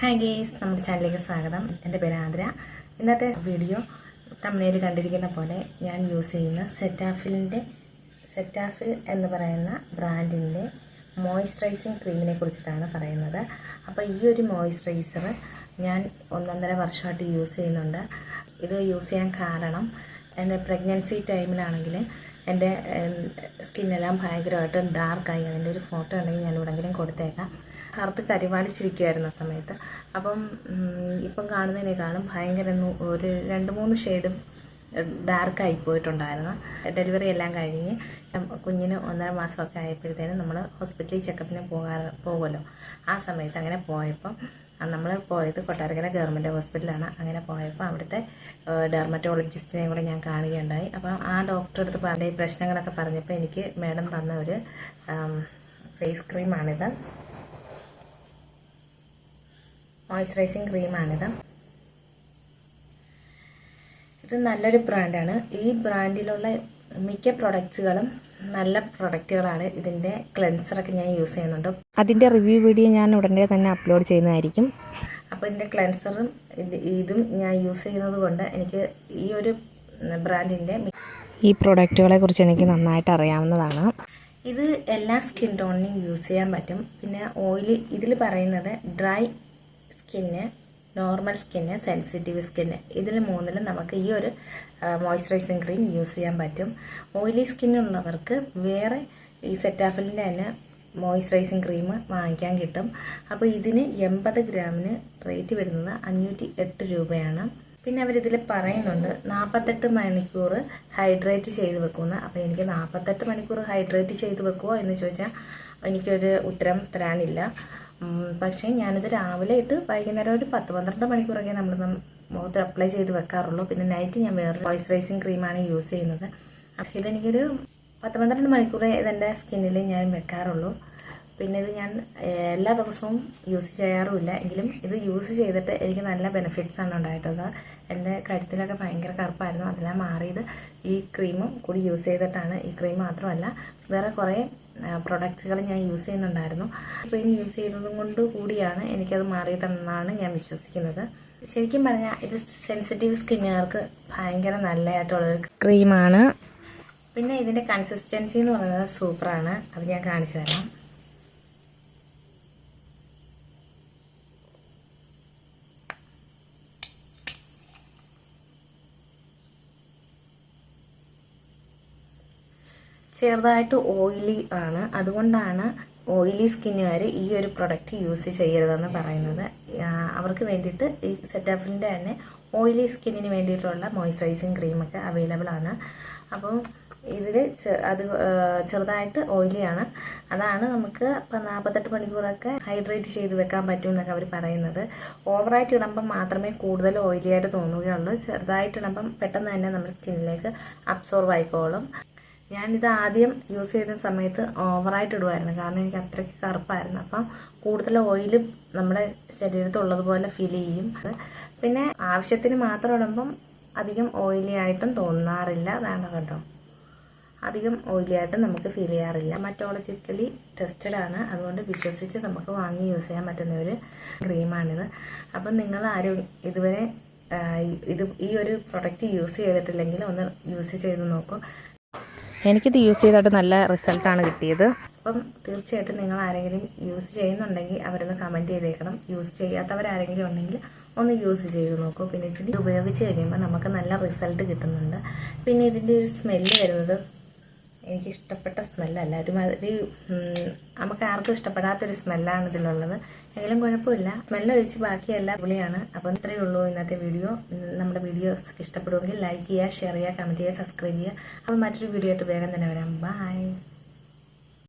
Hi guys നമ്മുടെ ചാനലിലേക്ക് സ്വാഗതം. എന്റെ പേര് ആതിര ഇന്നത്തെ വീഡിയോ തമിഴിൽ കണ്ടിരിക്കുന്ന പോലെ ഞാൻ യൂസ് ചെയ്യുന്ന സെറ്റാഫിലിന്റെ സെറ്റാഫിൽ എന്ന് പറയുന്ന ബ്രാൻഡിന്റെ മോയ്സ്ചറൈസിങ് ക്രീമിനെ കുറിച്ചിട്ടാണ് പറയുന്നത്. അപ്പോൾ ഈ ഒരു മോയ്സ്ചറൈസർ ഞാൻ ഒന്നൊന്നര വർഷമായിട്ട് യൂസ് ചെയ്യുന്നുണ്ട്. ഇത് യൂസ് ചെയ്യാൻ കാരണം എന്റെ പ്രഗ്നൻസി ടൈമിലാണെങ്കിൽ എന്റെ സ്കിന്നെല്ലാം ഭയങ്കരമായിട്ട് ഡാർക്കായി അതിന്റെ ഒരു ഫോട്ടോ ഉണ്ടെങ്കിൽ ഞാൻ എവിടെയെങ്കിലും കൊടുത്തേക്കാം. കറുത്ത് കരിവാളിച്ചിരിക്കുമായിരുന്നു ആ സമയത്ത്. അപ്പം ഇപ്പം കാണും ഭയങ്കര ഒരു രണ്ട് മൂന്ന് ഷെയ്ഡും ഡാർക്കായി പോയിട്ടുണ്ടായിരുന്നു. ഡെലിവറി എല്ലാം കഴിഞ്ഞ് കുഞ്ഞിന് ഒന്നര മാസമൊക്കെ ആയപ്പോഴത്തേനും നമ്മൾ ഹോസ്പിറ്റലിൽ ചെക്കപ്പിന് പോകാറ് പോകുമല്ലോ. ആ സമയത്ത് അങ്ങനെ പോയപ്പം നമ്മൾ പോയത് കൊട്ടാരക്കര ഗവൺമെന്റ് ഹോസ്പിറ്റലാണ്. അങ്ങനെ പോയപ്പോൾ അവിടുത്തെ ഡെർമറ്റോളജിസ്റ്റിനെ കൂടെ ഞാൻ കാണുകയുണ്ടായി. അപ്പോൾ ആ ഡോക്ടറെ അടുത്ത് പറഞ്ഞ പ്രശ്നങ്ങളൊക്കെ പറഞ്ഞപ്പോൾ എനിക്ക് മാഡം തന്ന ഒരു ഫേസ് ക്രീമാണിത്. മോയ്സ്ചറൈസിങ് ക്രീമാണിത് ഇത് നല്ലൊരു ബ്രാൻഡാണ്. ഈ ബ്രാൻഡിലുള്ള മിക്ക പ്രൊഡക്ട്സുകളും നല്ല പ്രൊഡക്റ്റുകളാണ് ഇതിന്റെ ക്ലെൻസറൊക്കെ ഞാൻ യൂസ് ചെയ്യുന്നുണ്ട്. അതിന്റെ റിവ്യൂ വീഡിയോ ഞാൻ ഉടനെ തന്നെ അപ്ലോഡ് ചെയ്യുന്നതായിരിക്കും. അപ്പോൾ ഇതിന്റെ ക്ലെൻസറും ഇത് ഞാൻ യൂസ് ചെയ്യുന്നത് കൊണ്ട് എനിക്ക് ഈ ഒരു ബ്രാൻഡിന്റെ ഈ പ്രൊഡക്റ്റുകളെ കുറിച്ച് എനിക്ക് നന്നായിട്ട് അറിയാവുന്നതാണ്. ഇത് എല്ലാ സ്കിൻ ടോണിനും യൂസ് ചെയ്യാൻ പറ്റും. പിന്നെ ഓയിൽ ഇതിൽ പറയുന്നത് dry skin normal skin sensitive skin. ഇതിൽ മൂന്നിലും നമുക്ക് ഈ ഒരു മോയ്സ്ചറൈസിങ് ക്രീം യൂസ് ചെയ്യാൻ പറ്റും. ഓയിലി സ്കിന്നുള്ളവർക്ക് വേറെ ഈ സെറ്റാഫിലിന്റെ തന്നെ മോയ്സ്ചറൈസിങ് ക്രീം വാങ്ങിക്കാൻ കിട്ടും. അപ്പോൾ ഇതിന് എൺപത് ഗ്രാമിന് റേറ്റ് വരുന്നത് അഞ്ഞൂറ്റി എട്ട് രൂപയാണ്. പിന്നെ അവരിതിൽ പറയുന്നുണ്ട് നാൽപ്പത്തെട്ട് മണിക്കൂർ ഹൈഡ്രേറ്റ് ചെയ്ത് വെക്കുമെന്ന്. അപ്പോൾ എനിക്ക് നാൽപ്പത്തെട്ട് മണിക്കൂർ ഹൈഡ്രേറ്റ് ചെയ്ത് വെക്കുമോ എന്ന് ചോദിച്ചാൽ എനിക്കൊരു ഉത്തരം തരാനില്ല. പക്ഷേ ഞാനിത് രാവിലെ ഇട്ട് വൈകുന്നേരം ഒരു പത്ത് പന്ത്രണ്ട് മണിക്കൂറൊക്കെ നമ്മൾ മുഖത്ത് അപ്ലൈ ചെയ്ത് വെക്കാറുള്ളൂ. പിന്നെ നൈറ്റ് ഞാൻ വേറെ മോയ്സ്ചറൈസിങ് ക്രീമാണ് യൂസ് ചെയ്യുന്നത്. ഇതെനിക്കൊരു പത്ത് പന്ത്രണ്ട് മണിക്കൂറേ ഇതെന്റെ സ്കിന്നിൽ ഞാൻ വെക്കാറുള്ളൂ. പിന്നെ ഇത് ഞാൻ എല്ലാ ദിവസവും യൂസ് ചെയ്യാറുമില്ല. എങ്കിലും ഇത് യൂസ് ചെയ്തിട്ട് എനിക്ക് നല്ല ബെനിഫിറ്റ്സ് ആണ് ഉണ്ടായിട്ടുള്ളത്. എന്റെ കഴുത്തിലൊക്കെ ഭയങ്കര കറുപ്പായിരുന്നു. അതെല്ലാം മാറിയത് ഈ ക്രീമും കൂടി യൂസ് ചെയ്തിട്ടാണ്. ഈ ക്രീം മാത്രമല്ല വേറെ കുറേ പ്രൊഡക്ട്സുകൾ ഞാൻ യൂസ് ചെയ്യുന്നുണ്ടായിരുന്നു. ക്രീം യൂസ് ചെയ്തതും കൊണ്ട് കൂടിയാണ് എനിക്കത് മാറിയതെന്നാണ് ഞാൻ വിശ്വസിക്കുന്നത്. ശരിക്കും പറഞ്ഞാൽ ഇത് സെൻസിറ്റീവ് സ്കിന്നുകാർക്ക് ഭയങ്കര നല്ലതായിട്ടുള്ളൊരു ക്രീമാണ് പിന്നെ ഇതിന്റെ കൺസിസ്റ്റൻസി എന്ന് പറയുന്നത് സൂപ്പറാണ് അത് ഞാൻ കാണിച്ചു തരാം. ചെറുതായിട്ട് ഓയിലി ആണ്. അതുകൊണ്ടാണ് ഓയിലി സ്കിന്നുകാർ ഈ ഒരു പ്രൊഡക്റ്റ് യൂസ് ചെയ്യരുതെന്ന് പറയുന്നത്. അവർക്ക് വേണ്ടിയിട്ട് ഈ സെറ്റാഫിലിന്റെ തന്നെ ഓയിലി സ്കിന്നിന് വേണ്ടിയിട്ടുള്ള മോയ്സ്ചറൈസിങ് ക്രീമൊക്കെ അവൈലബിൾ ആണ്. അപ്പം ഇതിൽ അത് ചെറുതായിട്ട് ഓയിലിയാണ് അതാണ് നമുക്ക് ഇപ്പം നാൽപ്പത്തെട്ട് മണിക്കൂറൊക്കെ ഹൈഡ്രേറ്റ് ചെയ്ത് വെക്കാൻ പറ്റും എന്നൊക്കെ അവർ പറയുന്നത്. ഓവറായിട്ട് ഇടുമ്പം മാത്രമേ കൂടുതൽ ഓയിലി ആയിട്ട് തോന്നുകയുള്ളൂ. ചെറുതായിട്ട് ഇടുമ്പം പെട്ടെന്ന് തന്നെ നമ്മുടെ സ്കിന്നിലേക്ക് അബ്സോർവ് ആയിക്കോളും. ഞാനിത് ആദ്യം യൂസ് ചെയ്ത സമയത്ത് ഓവറായിട്ട് ഇടുമായിരുന്നു കാരണം എനിക്ക് അത്രയ്ക്ക് കറുപ്പായിരുന്നു. അപ്പം കൂടുതൽ ഓയിൽ നമ്മുടെ ശരീരത്തുള്ളതുപോലെ ഫീൽ ചെയ്യും. പിന്നെ ആവശ്യത്തിന് മാത്രം ഇടുമ്പം അധികം ഓയിലി ആയിട്ടും തോന്നാറില്ല. അതാണ് കേട്ടോ. അധികം ഓയിലി ആയിട്ട് നമുക്ക് ഫീൽ ചെയ്യാറില്ല. മറ്റോളജിക്കലി ടെസ്റ്റഡ് ആണ്. അതുകൊണ്ട് വിശ്വസിച്ച് നമുക്ക് വാങ്ങി യൂസ് ചെയ്യാൻ പറ്റുന്ന ഒരു ക്രീമാണിത് അപ്പം നിങ്ങൾ ആരും ഇതുവരെ ഇത് ഈ ഒരു പ്രൊഡക്റ്റ് യൂസ് ചെയ്തിട്ടില്ലെങ്കിൽ ഒന്ന് യൂസ് ചെയ്ത് നോക്കൂ. എനിക്കിത് യൂസ് ചെയ്തിട്ട് നല്ല റിസൾട്ടാണ് കിട്ടിയത്. അപ്പം തീർച്ചയായിട്ടും നിങ്ങൾ ആരെങ്കിലും യൂസ് ചെയ്യുന്നുണ്ടെങ്കിൽ അവരൊന്ന് കമന്റ് ചെയ്തേക്കണം. യൂസ് ചെയ്യാത്തവരാരെങ്കിലും ഉണ്ടെങ്കിൽ ഒന്ന് യൂസ് ചെയ്ത് നോക്കൂ. പിന്നെ ഇതിന്റെ ഉപയോഗിച്ച് കഴിയുമ്പോൾ നമുക്ക് നല്ല റിസൾട്ട് കിട്ടുന്നുണ്ട്. പിന്നെ ഇതിന്റെ ഒരു സ്മെല്ല് വരുന്നത് എനിക്ക് ഇഷ്ടപ്പെട്ട സ്മെല്ലല്ല ഒരുമാതിരി നമുക്ക് ആർക്കും ഇഷ്ടപ്പെടാത്തൊരു സ്മെല്ലാണ് ഇതിലുള്ളത്. എങ്കിലും കുഴപ്പമില്ല. സ്മെല്ല് ഒഴിച്ച് ബാക്കിയെല്ലാം അടിപൊളിയാണ് അപ്പം ഇത്രയേ ഉള്ളൂ ഇന്നത്തെ വീഡിയോ. നമ്മുടെ വീഡിയോസ് ഇഷ്ടപ്പെടുമെങ്കിൽ ലൈക്ക് ചെയ്യുക ഷെയർ ചെയ്യുക കമന്റ് ചെയ്യുക സബ്സ്ക്രൈബ് ചെയ്യുക. അപ്പം മറ്റൊരു വീഡിയോ ആയിട്ട് വേഗം തന്നെ വരാം. ബൈ